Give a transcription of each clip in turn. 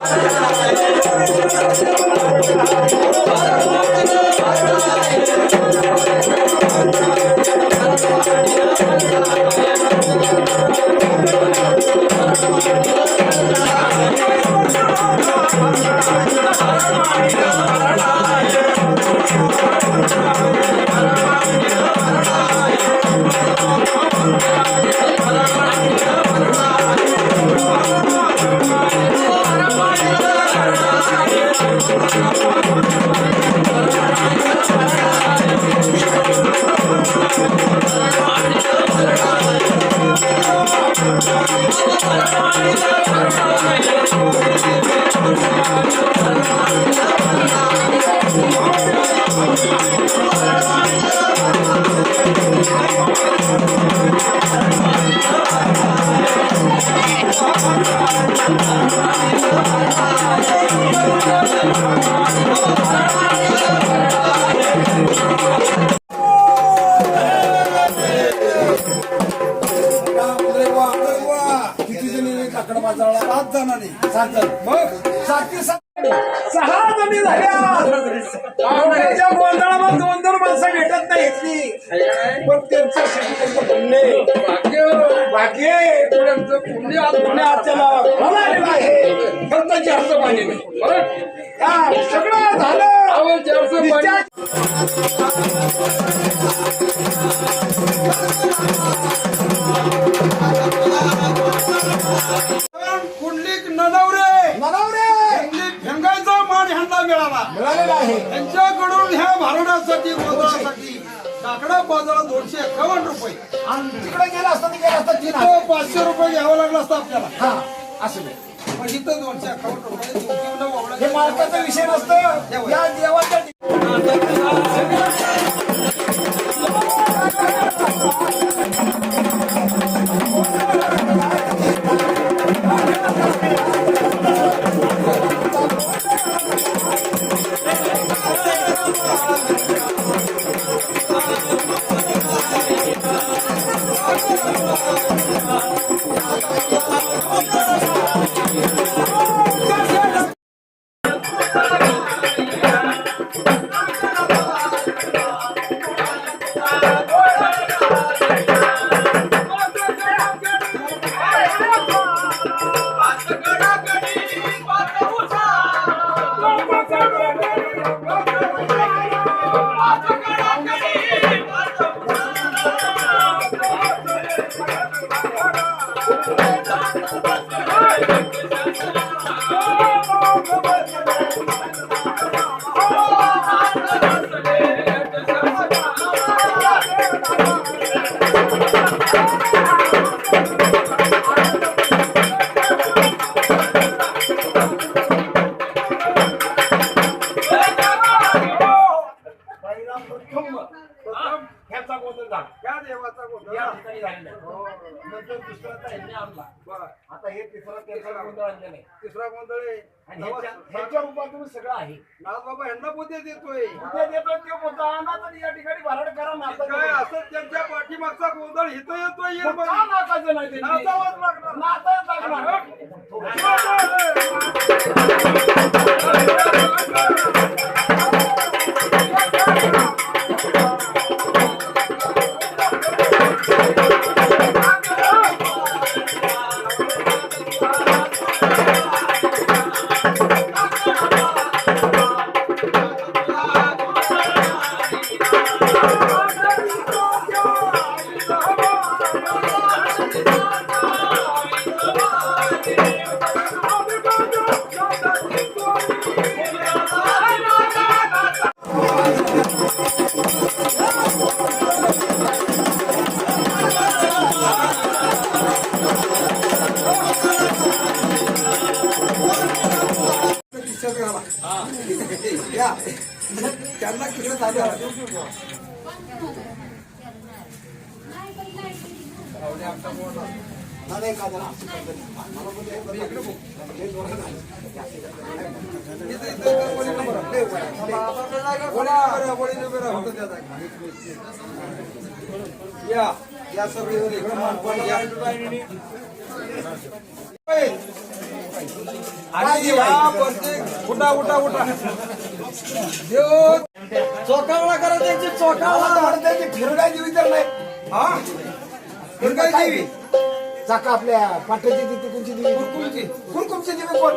I'm मग सातशे सहा जणी झाल्या. दोन दोन माणसं भेटत नाही पण त्यांचं पुण्य भाग्य भाग्य पुण्य पुण्य आज आलेलं आहे फक्त जास्त पाणी नाही. सगळं झालं. त्यांच्याकडून ह्या भारुडासाठी गोंधळासाठी काकडा बाजारात दोनशे एकावन्न रुपये आणि तिकडे गेला असता ते गेला असता तीन हजार. तो पाचशे रुपये घ्यावं लागलं असतं आपल्याला हा असं नाही. पण इथं दोनशे एकावन्न रुपये हे मालकाचा विषय नसतं या देवाच्या ह्याचा गोंधळ झाला. त्या देवाचा गोंधळ या ठिकाणी झालेला आहे. नंतर दुसरा आता ह्यांनी आणला. बरं. आता हे तिसरा तिसरा गोंधळ आणलेला आहे. तिसरा गोंधळ आहे. आणि ह्याच्या ह्याच्या रूपातून सगळं आहे. बाबा ह्यांना बुद्धी देतोय. उद्या देतो तो मुद्दा आणा तर या ठिकाणी भराड करा नाचा काय असं त्यांच्या पाठीमागचा गोंधळ इथं येतोय येईल मग का नाचायचं नाही त्यांनी? नाचावंच लागणार. नाचायचं लागणार. या या इकडे मानपान आणि या प्रत्येक उठा उठा उठा देव चोकावळा करा त्यांची चोकावळा. त्याची फिरगाय देवी तर नाही. हा? दुर्गा देवी. चाका आपल्या पाट्याची देवी कोणची देवी कुरकुरची कुरकुमची देवी कोण?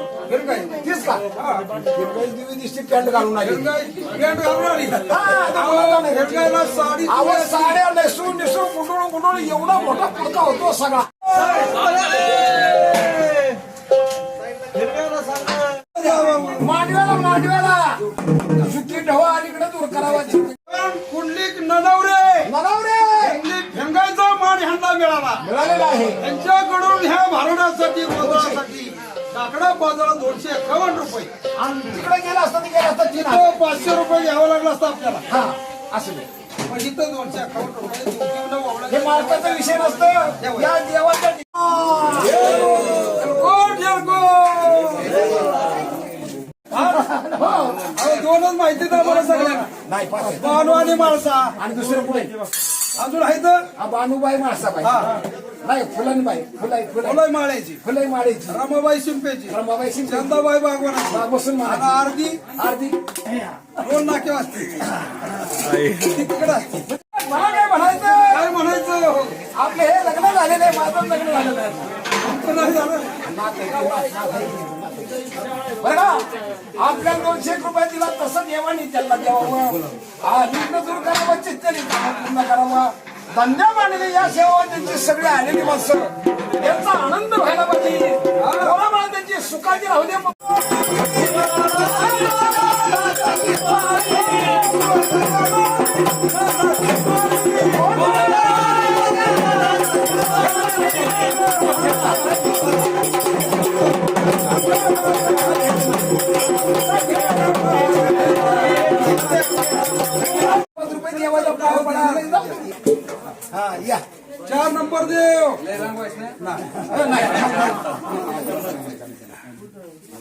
तीच का? देवी दिसते पॅन्ट घालून आली. पॅन्ट घालून आली. हा, साडी साड्या नेसून नेसून गुंडून गुंडून एवढा मोठा पुडका होतो सगळा. मांडव्याला मांडव्याला. सुट्टी ढवा अलीकडे दूर करावा. कुंडलिक ननवरे. नगावरे कुंडलिक भेंगायचा मान ह्यांना मिळाला. मिळालेला आहे. त्यांच्याकडून ह्या भारणासाठी गोदासाठी काकडा बाजारात दोनशे एकावन्न रुपये. आणि तिकडे गेला असता ते गेला असता तीन तो पाचशे रुपये घ्यावं लागला असतं आपल्याला. हा असं नाही. मग इथं दोनशे एकावन्न रुपये हे मार्काचा विषय नसतं. या देवाच्या येरकोट. अहो, दोनच माहिती मला सगळ्यांना. नाही पाच आहे. बानू आणि माळसा आणि दुसरं पुढे अजून आहे तर? हा बानूबाई माणसाबाई नाही फुलनबाई. फुलाई फुलाई. फुलं माळ्याची फुलाई माळीची रमाबाई शिंपेची रमाबाई शिंदे चंदाबाई बागवानाची बसून आणि माळाची अर्धी अर्धी दोन नाके असते तिकडे असते. काय म्हणायचं? काय म्हणायचं? हो आपले हे लग्न झालेलं आहे माझं लग्न झालेलं आहे. नाही झालं. बरं का? आपल्या दोनशे रुपये दिला तसं देवानी त्याला द्यावं हा विघ्न दूर करावं पूर्ण करावा. धंद्या मानले या सेवा त्यांची सगळी आलेली माणसं. त्यांचा आनंद व्हायला पाहिजे. त्यांची सुखाची राहू दे. Oh.